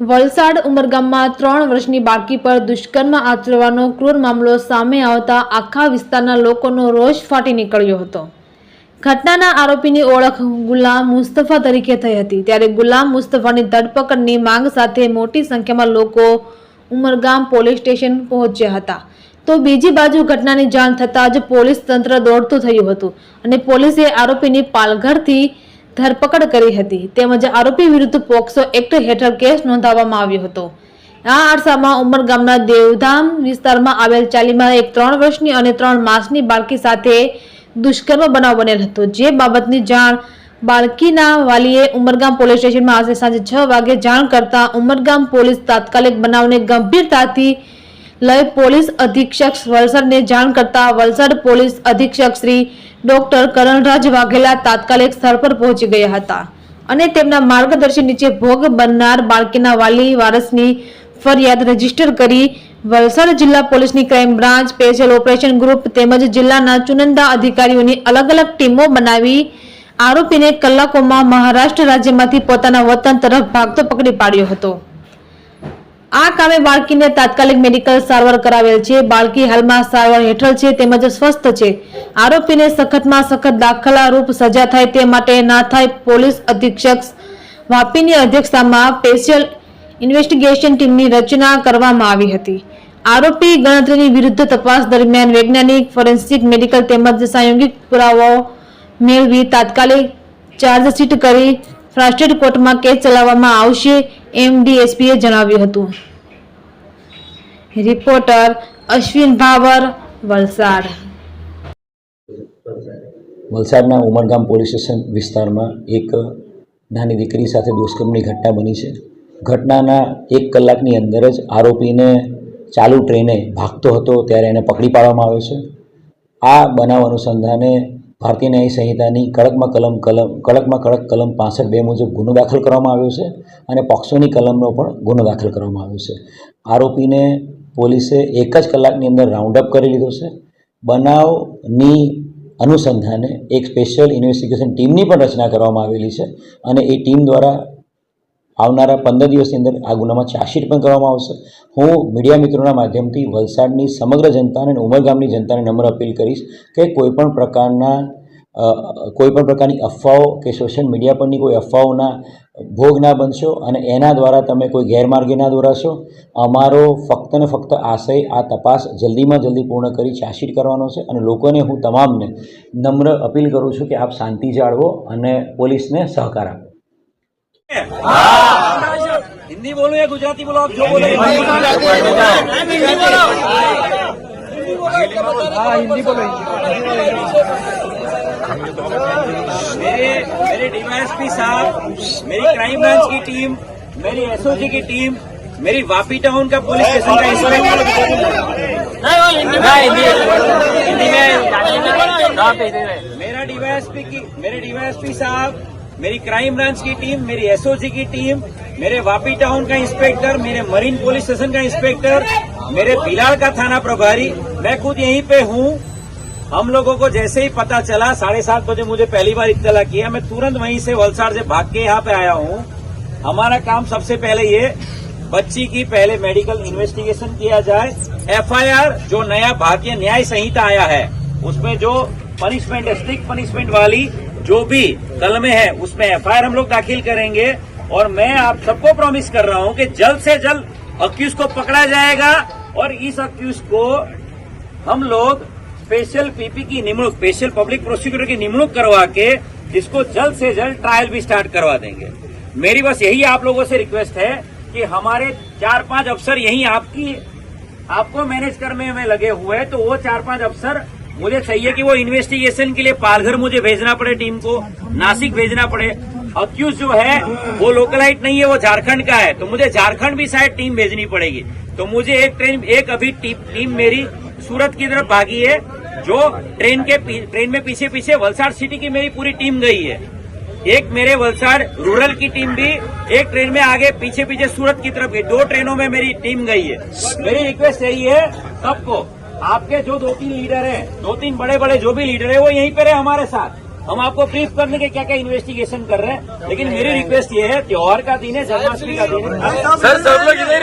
વલસાડ ઉમરગામમાં ત્રણ વર્ષની બાળકી પર દુષ્કર્મ આચરવાનો ક્રૂર મામલો સામે આવતા આખા વિસ્તારના લોકોનો રોષ ફાટી નીકળ્યો હતો. ઘટનાના આરોપીની ઓળખ ગુલામ મુસ્તફા તરીકે થઈ હતી. ત્યારે ગુલામ મુસ્તફાની ધરપકડની માંગ સાથે મોટી સંખ્યામાં લોકો ઉમરગામ પોલીસ સ્ટેશન પહોંચ્યા હતા. તો બીજી બાજુ ઘટનાની જાણ થતાં જ પોલીસ તંત્ર દોડતું થયું હતું અને પોલીસે આરોપીની પાલઘરથી ધરપકડ કરી હતી. તેમજ આરોપી વિરુદ્ધ પોક્સો એક્ટ હેઠળ કેસ નોંધાવવામાં આવ્યો હતો. આ અરસામાં ઉમરગામના દેવધામ વિસ્તારમાં આવેલ ચાલીમાં એક ત્રણ વર્ષની અને ત્રણ માસની બાળકી સાથે દુષ્કર્મ બનાવ બનેલ હતો. જે બાબતની જાણ બાળકીના વાલીએ ઉમરગામ પોલીસ સ્ટેશનમાં આજે સાંજે છ વાગે જાણ કરતા ઉમરગામ પોલીસ તાત્કાલિક બનાવને ગંભીરતાથી લઈ પોલીસ અધિક્ષક વલસાડને જાણ કરતા વલસાડ પોલીસ અધિક્ષક શ્રી ડોક્ટર કરણરાજ વાઘેલા તાત્કાલિક સ્થળ પર પહોંચી ગયા હતા અને તેમના માર્ગદર્શન નીચે ભોગ બનનાર બાળકીના વાલી વારસની ફરિયાદ રજિસ્ટર કરી વલસાડ જિલ્લા પોલીસની crime branch special operation group તેમજ જિલ્લાના ચુનંદા અધિકારીઓની અલગ અલગ ટીમો બનાવી આરોપીને કલાકોમાં મહારાષ્ટ્ર રાજ્યમાંથી પોતાના વતન તરફ ભાગતો પકડી પાડ્યો હતો. આ કામે બાળકીને તાત્કાલિક મેડિકલ સારવાર કરાવેલ છે. બાળકી હાલમાં સારવાર હેઠળ છે, તેમજ સ્વસ્થ છે. આરોપીને સખતમાં સખત દાખલા રૂપ સજા થાય તે માટે ના થાય પોલીસ અધિક્ષક વાપીની અધ્યક્ષતામાં સ્પેશિયલ ઇન્વેસ્ટિગેશન ટીમની રચના કરવામાં આવી હતી. આરોપી ગણતરીની વિરુદ્ધ તપાસ દરમિયાન વૈજ્ઞાનિક, ફોરેન્સિક, મેડિકલ તેમજ સાયોગિક પુરાવાઓ મેળવી તાત્કાલિક ચાર્જશીટ કરી ફ્રાસ્ટેડ કોર્ટમાં કેસ ચલાવવામાં આવશે. એમ ડીએસપીએ જણાવ્યું હતું. રિપોર્ટર અશ્વિન ભાવર, વલસાડ. વલસાડના ઉમરગામ પોલીસ સ્ટેશન વિસ્તારમાં એક નાની દીકરી સાથે દુષ્કર્મની ઘટના બની છે. ઘટનાના એક કલાકની અંદર જ આરોપીને ચાલુ ટ્રેને ભાગતો હતો, ત્યારે એને પકડી પાડવામાં આવ્યો છે. આ બનાવ અનુસંધાને ભારતીય ન્યાય સંહિતાની કડકમાં કલમ કલમ, કડકમાં કડક કલમ પાસઠ બે મુજબ ગુનો દાખલ કરવામાં આવ્યો છે અને પોક્સોની કલમનો પણ ગુનો દાખલ કરવામાં આવ્યો છે. આરોપીને પોલીસે એક જ કલાકની અંદર રાઉન્ડ અપ કરી લીધો છે. બનાવની અનુસંધાને એક સ્પેશિયલ ઇન્વેસ્ટિગેશન ટીમની પણ રચના કરવામાં આવેલી છે અને એ ટીમ દ્વારા આવનારા પંદર દિવસની અંદર આ ગુનામાં ચાર્જશીટ પણ કરવામાં આવશે. હું મીડિયા મિત્રોના માધ્યમથી વલસાડની સમગ્ર જનતાને અને ઉમરગામની જનતાને નમ્ર અપીલ કરીશ કે કોઈપણ પ્રકારના કોઈપણ પ્રકારની અફવાઓ કે સોશિયલ મીડિયા પરની કોઈ અફવાઓના ભોગ ના બનશો અને એના દ્વારા તમે કોઈ ગેરમાર્ગે ના દોરાશો. અમારો ફક્ત ને ફક્ત આશય, આ તપાસ જલ્દીમાં જલ્દી પૂર્ણ કરી ચાર્જશીટ કરવાનો છે અને લોકોને હું તમામને નમ્ર અપીલ કરું છું કે આપ શાંતિ જાળવો અને પોલીસને સહકાર આપો. हिंदी बोलो या गुजराती बोलो आप जो बोलो हाँ हिंदी बोलो मेरे मेरे डीवाईएसपी साहब मेरी क्राइम ब्रांच की टीम मेरी एसओजी की टीम मेरी वापी टाउन का पुलिस स्टेशन का इंस्पेक्टर हिंदी में मेरा डीवाईएसपी की मेरे डीवाईएसपी साहब मेरी क्राइम ब्रांच की टीम मेरी एसओजी की टीम मेरे वापी टाउन का इंस्पेक्टर मेरे मरीन पुलिस स्टेशन का इंस्पेक्टर मेरे बिलाड़ का थाना प्रभारी, मैं खुद यहीं पे हूँ। हम लोगों को जैसे ही पता चला, साढ़े सात बजे मुझे पहली बार इतला किया, मैं तुरंत वहीं से वलसाड़ से भाग के यहाँ पे आया हूँ। हमारा काम सबसे पहले ये, बच्ची की पहले मेडिकल इन्वेस्टिगेशन किया जाए। एफआईआर जो नया भारतीय न्याय संहिता आया है, उसमें जो पनिशमेंट स्ट्रिक्ट पनिशमेंट वाली जो भी कलमे है, उसमें एफआईआर हम लोग दाखिल करेंगे और मैं आप सबको प्रॉमिस कर रहा हूँ कि जल्द से जल्द अक्यूज को पकड़ा जाएगा और इस अक्यूज को हम लोग स्पेशल पीपी की निमणूक स्पेशल पब्लिक प्रोसिक्यूटर की निमणूक करवा के इसको जल्द से जल्द ट्रायल भी स्टार्ट करवा देंगे। मेरी बस यही आप लोगों से रिक्वेस्ट है कि हमारे चार पाँच अफसर यही आपकी, आपको मैनेज करने में लगे हुए हैं तो वो चार पाँच अफसर मुझे चाहिए कि वो इन्वेस्टिगेशन के लिए पालघर मुझे भेजना पड़े टीम को, नासिक भेजना पड़े। अक्यूज जो है, वो लोकलाइट नहीं है, वो झारखंड का है। तो मुझे झारखंड भी शायद टीम भेजनी पड़ेगी। तो मुझे एक ट्रेन एक अभी टीम मेरी सूरत की तरफ़ भागी है, जो ट्रेन के ट्रेन में पीछे पीछे वलसाड़ सिटी की मेरी पूरी टीम गई है। एक मेरे वलसाड़ रूरल की टीम भी, एक ट्रेन में आगे पीछे पीछे सूरत की तरफ़ गई। दो ट्रेनों में मेरी टीम गई है। मेरी रिक्वेस्ट यही है, सबको आपके जो दो तीन लीडर हैं दो तीन बड़े बड़े जो भी लीडर है वो यहीं पर है हमारे साथ। हम आपको ब्रीफ करने के क्या क्या इन्वेस्टिगेशन कर रहे हैं लेकिन मेरी रिक्वेस्ट ये है त्योहार का दिन है जन्माष्टमी का दिन है। सर सब लोग इधर